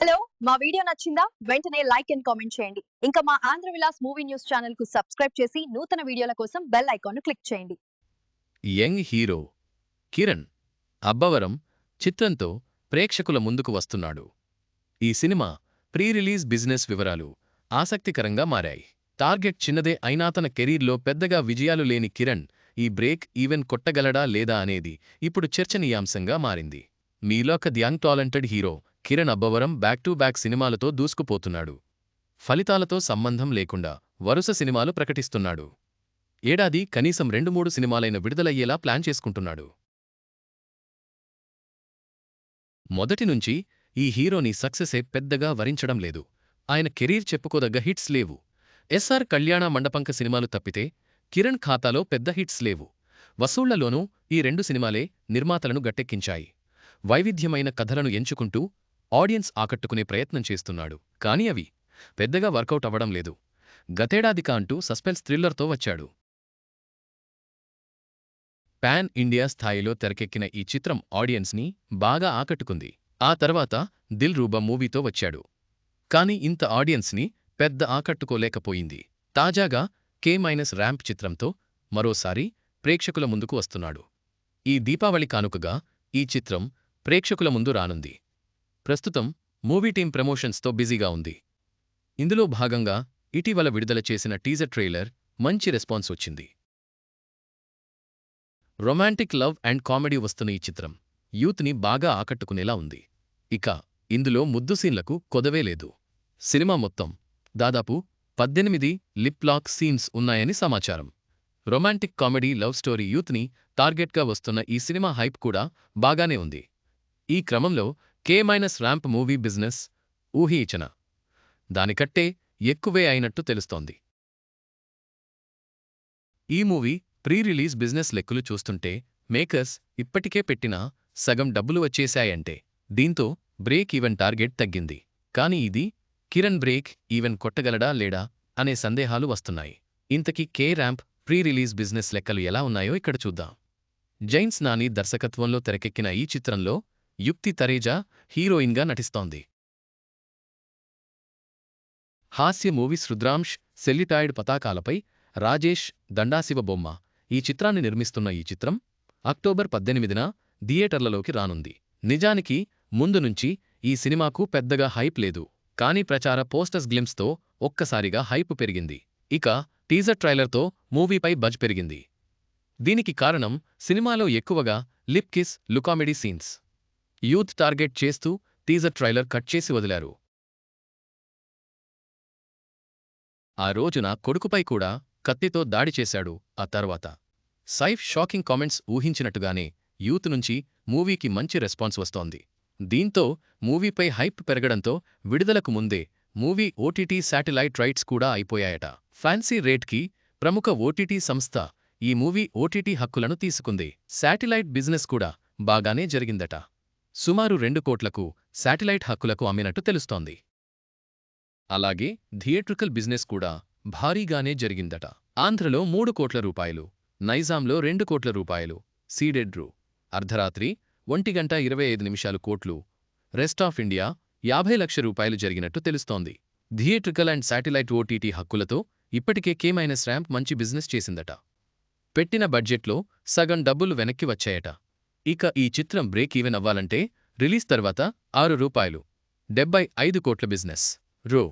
Hello మా video నచ్చిందా? వెంటనే లైక్ అండ్ కామెంట్ చేయండి. ఇంకా మా ఆంధ్ర విలాస్ మూవీ న్యూస్ ఛానల్కు సబ్స్క్రైబ్ చేసి నూతన వీడియోల కోసం బెల్ ఐకాన్ క్లిక్ చేయండి. యంగ్ హీరో కిరణ్ అబ్బవరం చిత్రంతో ప్రేక్షకుల ముందుకు వస్తున్నాడు. ఈ సినిమా ప్రీ రిలీజ్ బిజినెస్ వివరాలు ఆసక్తికరంగా మారాయి. టార్గెట్ చిన్నదే అయినా తన కెరీర్లో పెద్దగా విజయాలు లేని కిరణ్ ఈ బ్రేక్ ఈవెన్ కొట్టగలడా లేదా అనేది ఇప్పుడు చర్చనీయాంశంగా మారింది. మీలోక young talented hero Kiran Abbavaram back to back సినిమాలతో దూసుకుపోతున్నాడు. ఫలితాలతో సంబంధం లేకుండా వరుస సినిమాలు ప్రకటిస్తున్నాడు. ఏడాది కనీసం రెండు మూడు సినిమాలైన విడుదలయ్యేలా ప్లాన్ చేసుకుంటున్నాడు. మొదటినుంచి ఈ హీరోని సక్సెసే పెద్దగా వరించడం లేదు. ఆయన కెరీర్ చెప్పుకోదగ్గ హిట్స్ లేవు. ఎస్ఆర్ కళ్యాణ మండపంక సినిమాలు తప్పితే కిరణ్ ఖాతాలో పెద్ద హిట్స్ లేవు. వసూళ్ళలోనూ ఈ రెండు సినిమాలే నిర్మాతలను గట్టెక్కించాయి. వైవిధ్యమైన కథలను ఎంచుకుంటూ ఆడియన్స్ ఆకట్టుకునే ప్రయత్నం చేస్తున్నాడు. కానీ అవి పెద్దగా వర్కౌట్ అవ్వడం లేదు. గతేడాదిక అంటూ సస్పెన్స్ థ్రిల్లర్తో వచ్చాడు. పాన్ ఇండియా స్థాయిలో తెరకెక్కిన ఈ చిత్రం ఆడియన్స్ని బాగా ఆకట్టుకుంది. ఆ తర్వాత దిల్ రూబా మూవీతో వచ్చాడు. కాని ఇంత ఆడియన్స్ని పెద్ద ఆకట్టుకోలేకపోయింది. తాజాగా కే మైనస్ ర్యాంప్ చిత్రంతో మరోసారి ప్రేక్షకుల ముందుకు వస్తున్నాడు. ఈ దీపావళి కానుకగా ఈ చిత్రం ప్రేక్షకుల ముందు రానుంది. ప్రస్తుతం మూవీ టీం ప్రమోషన్స్తో బిజీగా ఉంది. ఇందులో భాగంగా ఇటీవల విడుదల చేసిన టీజర్ ట్రైలర్ మంచి రెస్పాన్స్ వచ్చింది. రొమాంటిక్ లవ్ అండ్ కామెడీ వస్తున్న ఈ చిత్రం యూత్ని బాగా ఆకట్టుకునేలా ఉంది. ఇక ఇందులో ముద్దు సీన్లకు కొదవే లేదు. సినిమా మొత్తం దాదాపు పద్దెనిమిది లిప్ లాక్ సీన్స్ ఉన్నాయని సమాచారం. రొమాంటిక్ కామెడీ లవ్ స్టోరీ యూత్ని టార్గెట్గా వస్తున్న ఈ సినిమా హైప్ కూడా బాగానే ఉంది. ఈ క్రమంలో K minus ramp movie business ఊహించన. దానికట్టే ఎక్కువే అయినట్టు తెలుస్తోంది. ఈ మూవీ ప్రీ రిలీజ్ బిజినెస్ లెక్కలు చూస్తుంటే మేకర్స్ ఇప్పటికే పెట్టిన సగం డబ్బులు వచ్చేశాయంటే దీంతో బ్రేక్ ఈవెన్ టార్గెట్ తగ్గింది. కాని ఇది కిరణ్ బ్రేక్ ఈవెన్ కొట్టగలడా లేడా అనే సందేహాలు వస్తున్నాయి. ఇంతకీ K ramp pre release business లెక్కలు ఎలా ఉన్నాయో ఇక్కడ చూద్దాం. జైన్స్ నాని దర్శకత్వంలో తెరకెక్కిన ఈ చిత్రంలో యుక్తి తరేజా హీరోయిన్గా నటిస్తోంది. హాస్య మూవీస్ రుద్రాంష్ సెల్లిటాయిడ్ పతాకాలపై రాజేష్ దండాశివ బొమ్మ ఈ చిత్రాన్ని నిర్మిస్తున్న ఈ చిత్రం అక్టోబర్ పద్దెనిమిదిన థియేటర్లలోకి రానుంది. నిజానికి ముందు నుంచి ఈ సినిమాకు పెద్దగా హైప్ లేదు కానీ ప్రచార పోస్టర్స్ గ్లిమ్స్తో ఒక్కసారిగా హైప్ పెరిగింది. ఇక టీజర్ ట్రైలర్తో మూవీపై బజ్ పెరిగింది. దీనికి కారణం సినిమాలో ఎక్కువగా లిప్ కిస్ లుకామెడీ సీన్స్. యూత్ టార్గెట్ చేస్తూ టీజర్ ట్రైలర్ కట్ చేసి వదిలారు. ఆ రోజున కొడుకుపై కూడా కత్తితో దాడి చేశాడు ఆ తర్వాత. సైఫ్ షాకింగ్ కామెంట్స్ ఊహించినట్టుగానే యూత్ నుంచి మూవీకి మంచి రెస్పాన్స్ వస్తోంది. దీంతో మూవీపై హైప్ పెరగడంతో విడుదలకు ముందే మూవీ ఓటీటీ శాటిలైట్ రైట్స్ కూడా అయిపోయాయట. ఫ్యాన్సీ రేట్కి ప్రముఖ ఓటీటీ సంస్థ ఈ మూవీ ఓటీటీ హక్కులను తీసుకుంది. శాటిలైట్ బిజినెస్ కూడా బాగానే జరిగిందట. సుమారు రెండు కోట్లకు శాటిలైట్ హక్కులకు అమ్మినట్టు తెలుస్తోంది. అలాగే థియేట్రికల్ బిజినెస్ కూడా భారీగానే జరిగిందట. ఆంధ్రలో మూడు కోట్ల రూపాయలు నైజాంలో రెండు కోట్ల రూపాయలు సీడెడ్రు అర్ధరాత్రి ఒంటి గంట ఇరవై ఐదు నిమిషాలు కోట్లు రెస్ట్ ఆఫ్ ఇండియా యాభై లక్ష రూపాయలు జరిగినట్టు తెలుస్తోంది. థియేట్రికల్ అండ్ శాటిలైట్ ఓటీటీ హక్కులతో ఇప్పటికే కే మైనస్ ర్యాంప్ మంచి బిజినెస్ చేసిందట. పెట్టిన బడ్జెట్లో సగం డబ్బులు వెనక్కి వచ్చాయట. ఇక ఈ చిత్రం బ్రేక్ ఈవెన్ అవ్వాలంటే రిలీజ్ తర్వాత ఆరు రూపాయలు. డెబ్బై ఐదు కోట్ల బిజినెస్. రూ.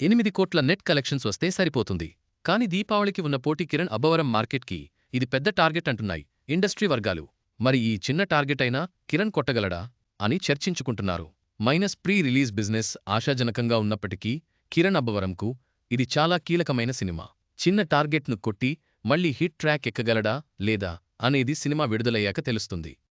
ఎనిమిది కోట్ల నెట్ కలెక్షన్స్ వస్తే సరిపోతుంది. కాని దీపావళికి ఉన్న పోటీ కిరణ్ అబ్బవరం మార్కెట్కి ఇది పెద్ద టార్గెట్ అంటున్నాయి ఇండస్ట్రీ వర్గాలు. మరి ఈ చిన్న టార్గెట్ అయినా కిరణ్ కొట్టగలడా అని చర్చించుకుంటున్నారు. మైనస్ ప్రీ రిలీజ్ బిజినెస్ ఆశాజనకంగా ఉన్నప్పటికీ కిరణ్ అబ్బవరంకు ఇది చాలా కీలకమైన సినిమా. చిన్న టార్గెట్ను కొట్టి మళ్ళీ హిట్ ట్రాక్ ఎక్కగలడా లేదా అనేది సినిమా విడుదలయ్యాక తెలుస్తుంది.